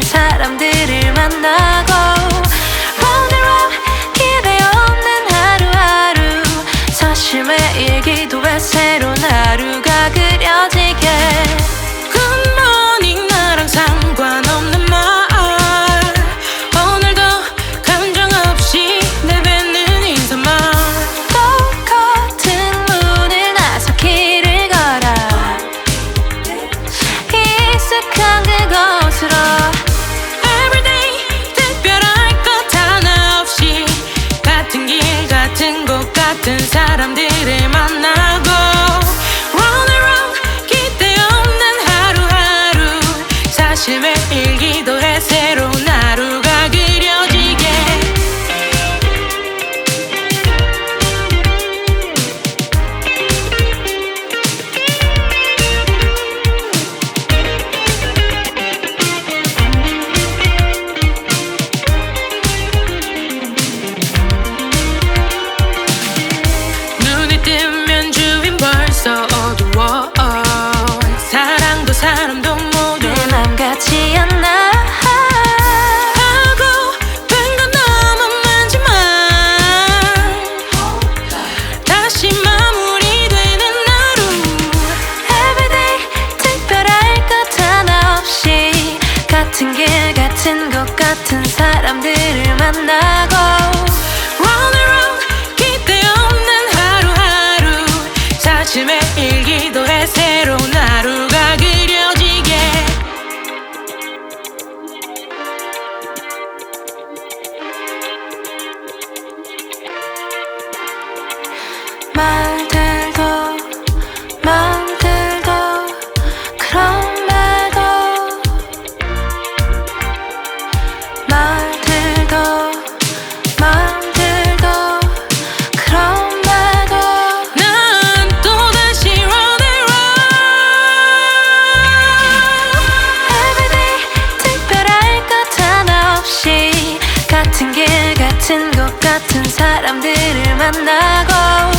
사람들을 만나고 Round 없는 하루하루 사실 매일 기도해 새로운 하루가 그려지 사람들을 만나고 사람도 모두 내맘 같지 않나 하고 뺀건 너무 많지만 다시 마무리되는 하루. Everyday 특별할 것 하나 없이 같은 길 같은 곳 같은 사람들을 만나고 말들도 마음들도 그런 말도 말들도 마음들도 그런 말도 난 또다시 Round and 특별할 것 하나 없이 같은 길 같은 곳 같은 사람들을 만나고